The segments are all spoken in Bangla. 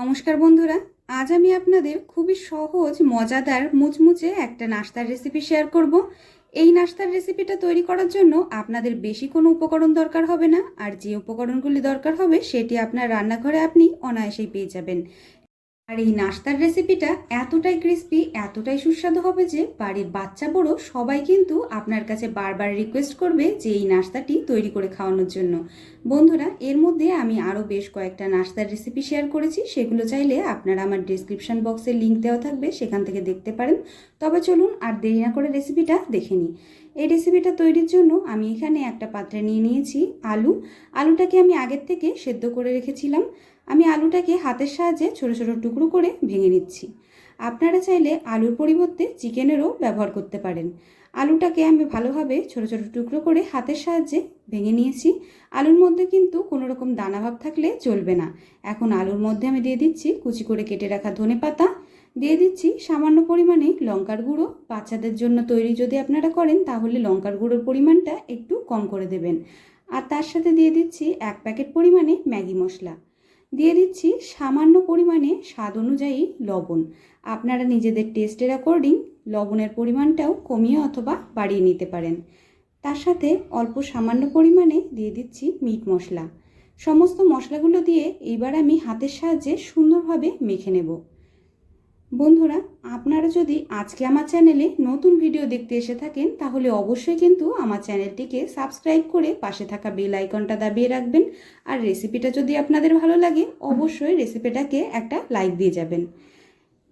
নমস্কার বন্ধুরা, আজ আমি আপনাদের খুবই সহজ, মজাদার, মুচমুচে একটা নাস্তার রেসিপি শেয়ার করব। এই নাস্তার রেসিপিটা তৈরি করার জন্য আপনাদের বেশি কোনো উপকরণ দরকার হবে না, আর যে উপকরণগুলি দরকার হবে সেটি আপনার রান্নাঘরে আপনি অনায়াসেই পেয়ে যাবেন। আর এই নাস্তার রেসিপিটা এতটাই ক্রিস্পি এতটাই সুস্বাদু হবে যে বাড়ির বাচ্চা বড় সবাই কিন্তু আপনার কাছে বারবার রিকোয়েস্ট করবে যে এই নাস্তাটি তৈরি করে খাওয়ানোর জন্য। বন্ধুরা, এর মধ্যে আমি আরও বেশ কয়েকটা নাস্তার রেসিপি শেয়ার করেছি, সেগুলো চাইলে আপনারা আমার ডিসক্রিপশন বক্সে লিঙ্ক দেওয়া থাকবে, সেখান থেকে দেখতে পারেন। তবে চলুন আর দেরি না করে রেসিপিটা দেখে নিই। এই রেসিপিটা তৈরির জন্য আমি এখানে একটা পাত্রে নিয়ে নিয়েছি আলু। আলুটাকে আমি আগের থেকে সেদ্ধ করে রেখেছিলাম। আমি আলুটাকে হাতের সাহায্যে ছোট ছোট টুকরো করে ভেঙে নিচ্ছি। আপনারা চাইলে আলুর পরিবর্তে চিকেনেরও ব্যবহার করতে পারেন। আলুটাকে আমি ভালোভাবে ছোট ছোট টুকরো করে হাতের সাহায্যে ভেঙে নিয়েছি। আলুর মধ্যে কিন্তু কোনো রকম দানাভাব থাকলে চলবে না। এখন আলুর মধ্যে আমি দিয়ে দিচ্ছি কুচি করে কেটে রাখা ধনে পাতা দিয়ে দিচ্ছি সামান্য পরিমাণে লঙ্কার গুঁড়ো। বাচ্চাদের জন্য তৈরি যদি আপনারা করেন, তাহলে লঙ্কার গুঁড়োর পরিমাণটা একটু কম করে দেবেন। আর তার সাথে দিয়ে দিচ্ছি এক প্যাকেট পরিমাণে ম্যাগি মশলা। দিয়ে দিচ্ছি সামান্য পরিমাণে স্বাদ অনুযায়ী লবণ। আপনারা নিজেদের টেস্টের অ্যাকর্ডিং লবণের পরিমাণটাও কমিয়ে অথবা বাড়িয়ে নিতে পারেন। তার সাথে অল্প সামান্য পরিমাণে দিয়ে দিচ্ছি মিট মশলা। সমস্ত মশলাগুলো দিয়ে এইবার আমি হাতের সাহায্যে সুন্দরভাবে মেখে নেব। বন্ধুরা, আপনারা যদি আজকে আমার চ্যানেলে নতুন ভিডিও দেখতে এসে থাকেন, তাহলে অবশ্যই কিন্তু আমার চ্যানেলটিকে সাবস্ক্রাইব করে পাশে থাকা বেল আইকনটা দাবিয়ে রাখবেন। আর রেসিপিটা যদি আপনাদের ভালো লাগে, অবশ্যই রেসিপিটাকে একটা লাইক দিয়ে যাবেন।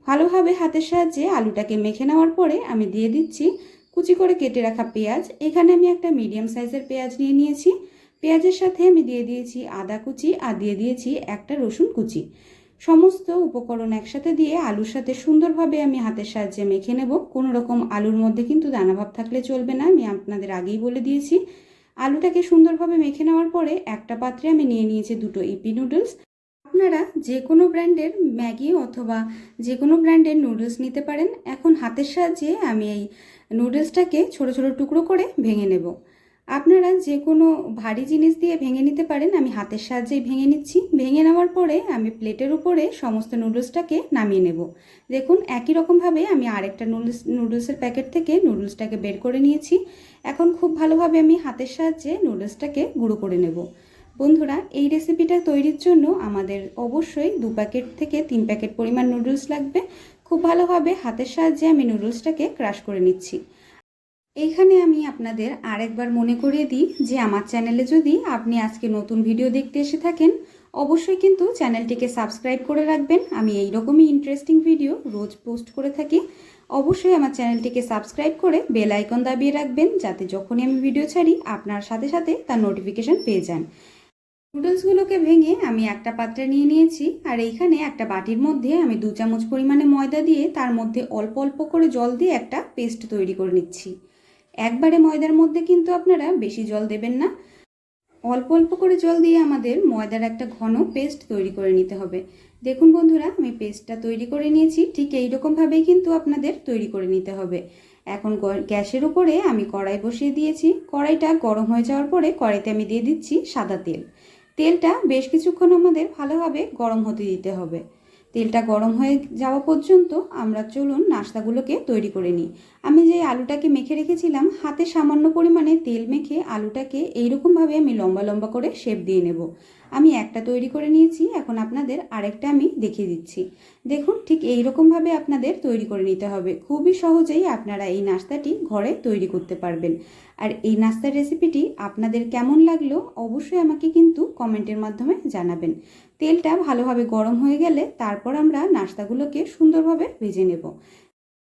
ভালোভাবে হাতের সাহায্যে আলুটাকে মেখে নেওয়ার পরে আমি দিয়ে দিচ্ছি কুচি করে কেটে রাখা পেঁয়াজ। এখানে আমি একটা মিডিয়াম সাইজের পেঁয়াজ নিয়ে নিয়েছি। পেঁয়াজের সাথে আমি দিয়ে দিয়েছি আদা কুচি আর দিয়ে দিয়েছি একটা রসুন কুচি। সমস্ত উপকরণ একসাথে দিয়ে আলুর সাথে সুন্দরভাবে আমি হাতের সাহায্যে মেখে নেব। কোনো রকম আলুর মধ্যে কিন্তু দানাভাব থাকলে চলবে না, আমি আপনাদের আগেই বলে দিয়েছি। আলুটাকে সুন্দরভাবে মেখে নেওয়ার পরে একটা পাত্রে আমি নিয়ে নিয়েছি দুটো ইপি নুডলস। আপনারা যে কোনো ব্র্যান্ডের ম্যাগি অথবা যে কোনো ব্র্যান্ডের নুডলস নিতে পারেন। এখন হাতের সাহায্যে আমি এই নুডলসটাকে ছোট ছোট টুকরো করে ভেঙে নেব। আপনারা যে কোনো ভারী জিনিস দিয়ে ভেঙে নিতে পারেন, আমি হাতের সাহায্যেই ভেঙে নিচ্ছি। ভেঙে নেওয়ার পরে আমি প্লেটের উপরে সমস্ত নুডলসটাকে নামিয়ে নেব। দেখুন, একই রকমভাবে আমি আরেকটা নুডলস, নুডলসের প্যাকেট থেকে নুডলসটাকে বের করে নিয়েছি। এখন খুব ভালোভাবে আমি হাতের সাহায্যে নুডলসটাকে গুঁড়ো করে নেব। বন্ধুরা, এই রেসিপিটা তৈরির জন্য আমাদের অবশ্যই দু প্যাকেট থেকে তিন প্যাকেট পরিমাণ নুডলস লাগবে। খুব ভালোভাবে হাতের সাহায্যে আমি নুডলসটাকে ক্রাশ করে নিচ্ছি। এইখানে আমি আপনাদের আরেকবার মনে করিয়ে দিই যে আমার চ্যানেলে যদি আপনি আজকে নতুন ভিডিও দেখতে এসে থাকেন, অবশ্যই কিন্তু চ্যানেলটিকে সাবস্ক্রাইব করে রাখবেন। আমি এই রকমই ইন্টারেস্টিং ভিডিও রোজ পোস্ট করে থাকি। অবশ্যই আমার চ্যানেলটিকে সাবস্ক্রাইব করে বেল আইকন দাবিয়ে রাখবেন, যাতে যখনই আমি ভিডিও ছাড়ি, আপনার সাথে সাথে তার নোটিফিকেশান পেয়ে যান। নুডলসগুলোকে ভেঙে আমি একটা পাত্রে নিয়ে নিয়েছি, আর এইখানে একটা বাটির মধ্যে আমি দু চামচ পরিমাণে ময়দা দিয়ে তার মধ্যে অল্প অল্প করে জল দিয়ে একটা পেস্ট তৈরি করে নিচ্ছি। একবারে ময়দার মধ্যে কিন্তু আপনারা বেশি জল দেবেন না। অল্প অল্প করে জল দিয়ে আমাদের ময়দার একটা ঘন পেস্ট তৈরি করে নিতে হবে। দেখুন বন্ধুরা, আমি পেস্টটা তৈরি করে নিয়েছি। ঠিক এই রকমভাবেই কিন্তু আপনাদের তৈরি করে নিতে হবে। এখন গ্যাসের উপরে আমি কড়াই বসিয়ে দিয়েছি। কড়াইটা গরম হয়ে যাওয়ার পরে কড়াইতে আমি দিয়ে দিচ্ছি সাদা তেল। তেলটা বেশ কিছুক্ষণ আমাদের ভালোভাবে গরম হতে দিতে হবে। তেলটা গরম হয়ে যাওয়া পর্যন্ত আমরা চলুন নাস্তাগুলোকে তৈরি করে নিই। আমি যে আলুটাকে মেখে রেখেছিলাম, হাতে সামান্য পরিমাণে তেল মেখে আলুটাকে এইরকমভাবে আমি লম্বা লম্বা করে শেপ দিয়ে নেব। আমি একটা তৈরি করে নিয়েছি, এখন আপনাদের আরেকটা আমি দেখিয়ে দিচ্ছি। দেখুন, ঠিক এই রকমভাবে আপনাদের তৈরি করে নিতে হবে। খুবই সহজেই আপনারা এই নাস্তাটি ঘরে তৈরি করতে পারবেন। আর এই নাস্তার রেসিপিটি আপনাদের কেমন লাগল অবশ্যই আমাকে কিন্তু কমেন্টের মাধ্যমে জানাবেন। তেলটা ভালোভাবে গরম হয়ে গেলে তারপর আমরা নাস্তাগুলোকে সুন্দরভাবে ভেজে নেব।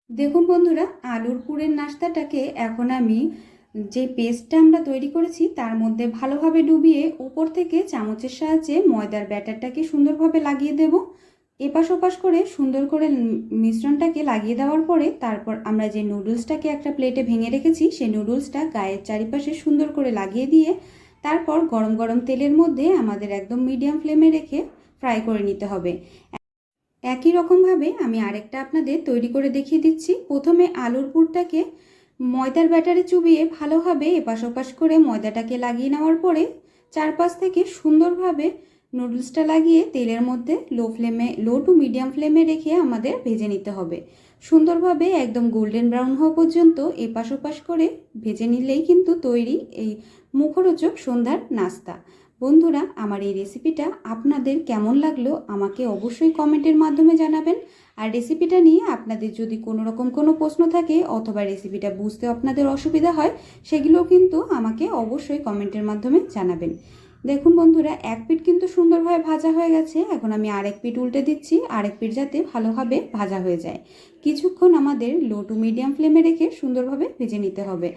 দেখুন বন্ধুরা, আলুর পুরের নাস্তাটাকে এখন আমি যে পেস্টটা আমরা তৈরি করেছি তার মধ্যে ভালোভাবে ডুবিয়ে উপর থেকে চামচের সাহায্যে ময়দার ব্যাটারটাকে সুন্দরভাবে লাগিয়ে দেব। এপাশ ওপাশ করে সুন্দর করে মিশ্রণটাকে লাগিয়ে দেওয়ার পরে তারপর আমরা যে নুডলসটাকে একটা প্লেটে ভেঙে রেখেছি, সেই নুডলসটা গায়ের চারিপাশে সুন্দর করে লাগিয়ে দিয়ে তারপর গরম গরম তেলের মধ্যে আমাদের একদম মিডিয়াম ফ্লেমে রেখে ফ্রাই করে নিতে হবে। একই রকমভাবে আমি আরেকটা আপনাদের তৈরি করে দেখিয়ে দিচ্ছি। প্রথমে আলুর পুরটাকে ময়দার ব্যাটারে চুবিয়ে ভালোভাবে এপাশ ওপাশ করে ময়দাটাকে লাগিয়ে নেওয়ার পরে চারপাশ থেকে সুন্দরভাবে নুডলসটা লাগিয়ে তেলের মধ্যে লো ফ্লেমে লো টু মিডিয়াম ফ্লেমে রেখে আমাদের ভেজে নিতে হবে। সুন্দরভাবে একদম গোল্ডেন ব্রাউন হওয়া পর্যন্ত এপাশ ওপাশ করে ভেজে নিলেই কিন্তু তৈরি এই মুখরোচক সন্ধ্যার নাস্তা। বন্ধুরা, আমার এই রেসিপিটা আপনাদের কেমন লাগল আমাকে অবশ্যই কমেন্টের মাধ্যমে জানাবেন। আর রেসিপিটা নিয়ে আপনাদের যদি কোনো রকম কোনো প্রশ্ন থাকে অথবা রেসিপিটা বুঝতে আপনাদের অসুবিধা হয়, সেগুলোও কিন্তু আমাকে অবশ্যই কমেন্টের মাধ্যমে জানাবেন। দেখুন বন্ধুরা, এক পিঠ কিন্তু সুন্দরভাবে ভাজা হয়ে গেছে। এখন আমি আরেক পিঠ উল্টে দিচ্ছি। আরেক পিঠ যাতে ভালোভাবে ভাজা হয়ে যায়। কিছুক্ষণ আমাদের লো টু মিডিয়াম ফ্লেমে রেখে সুন্দরভাবে ভেজে নিতে হবে।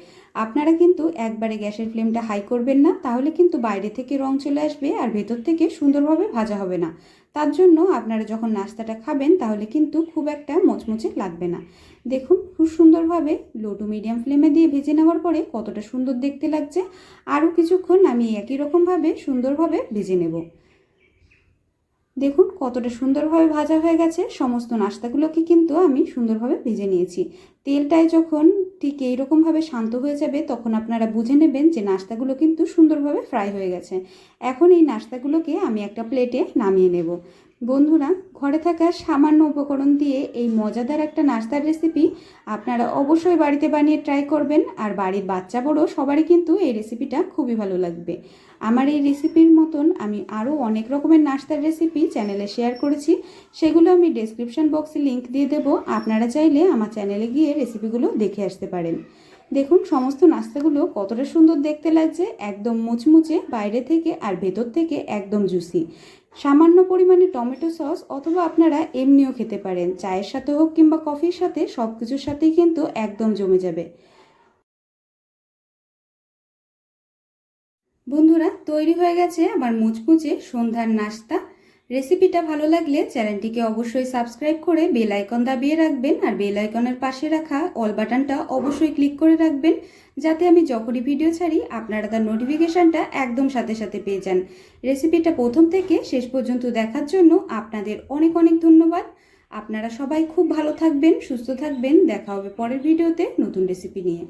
আপনারা কিন্তু একবারে গ্যাসের ফ্লেমটা হাই করবেন না, তাহলে কিন্তু বাইরে থেকে রং চলে আসবে আর ভেতর থেকে সুন্দরভাবে ভাজা হবে না। তার জন্য আপনারা যখন নাস্তাটা খাবেন, তাহলে কিন্তু খুব একটা মচমচে লাগবে না। দেখুন, খুব সুন্দরভাবে লো টু মিডিয়াম ফ্লেমে দিয়ে ভেজে নেওয়ার পরে কতটা সুন্দর দেখতে লাগছে। আরও কিছুক্ষণ আমি একই রকমভাবে সুন্দরভাবে ভেজে নেব। দেখুন, কতটা সুন্দরভাবে ভাজা হয়ে গেছে। সমস্ত নাস্তাগুলোকে কিন্তু আমি সুন্দরভাবে ভেজে নিয়েছি। তেলটায় যখন ঠিক এইরকমভাবে শান্ত হয়ে যাবে, তখন আপনারা বুঝে নেবেন যে নাস্তাগুলো কিন্তু সুন্দরভাবে ফ্রাই হয়ে গেছে। এখন এই নাস্তাগুলোকে আমি একটা প্লেটে নামিয়ে নেব। বন্ধুরা, ঘরে থাকা সামান্য উপকরণ দিয়ে এই মজাদার একটা নাস্তার রেসিপি আপনারা অবশ্যই বাড়িতে বানিয়ে ট্রাই করবেন। আর বাড়ির বাচ্চা বড়ো সবারই কিন্তু এই রেসিপিটা খুবই ভালো লাগবে। আমার এই রেসিপির মতন আমি আরও অনেক রকমের নাস্তার রেসিপি চ্যানেলে শেয়ার করেছি। সেগুলো আমি ডেসক্রিপশন বক্সে লিংক দিয়ে দেবো। আপনারা চাইলে আমার চ্যানেলে গিয়ে রেসিপিগুলো দেখে আসতে পারেন। দেখুন, সমস্ত নাস্তাগুলো কতটা সুন্দর দেখতে লাগছে। একদম মুচমুচে, বাইরে থেকে আর ভেতর থেকে একদম জুসি সামান্য পরিমাণে টমেটো সস অথবা আপনারা এমনিও খেতে পারেন। চায়ের সাথে হোক কিংবা কফির সাথে সব কিছুর সাথেই কিন্তু একদম জমে যাবে। বন্ধুরা, তৈরি হয়ে গেছে আমার মুচমুচে সন্ধ্যার নাস্তা। রেসিপিটা ভালো লাগলে চ্যানেলটিকে অবশ্যই সাবস্ক্রাইব করে বেল আইকন দাবিয়ে রাখবেন আর বেল আইকনের পাশে রাখা অল বাটনটা অবশ্যই ক্লিক করে রাখবেন যাতে আমি যখনই ভিডিও ছাড়ি, আপনারা তার নোটিফিকেশানটা একদম সাথে সাথে পেয়ে যান। রেসিপিটা প্রথম থেকে শেষ পর্যন্ত দেখার জন্য আপনাদের অনেক অনেক ধন্যবাদ। আপনারা সবাই খুব ভালো থাকবেন, সুস্থ থাকবেন। দেখা হবে পরের ভিডিওতে নতুন রেসিপি নিয়ে।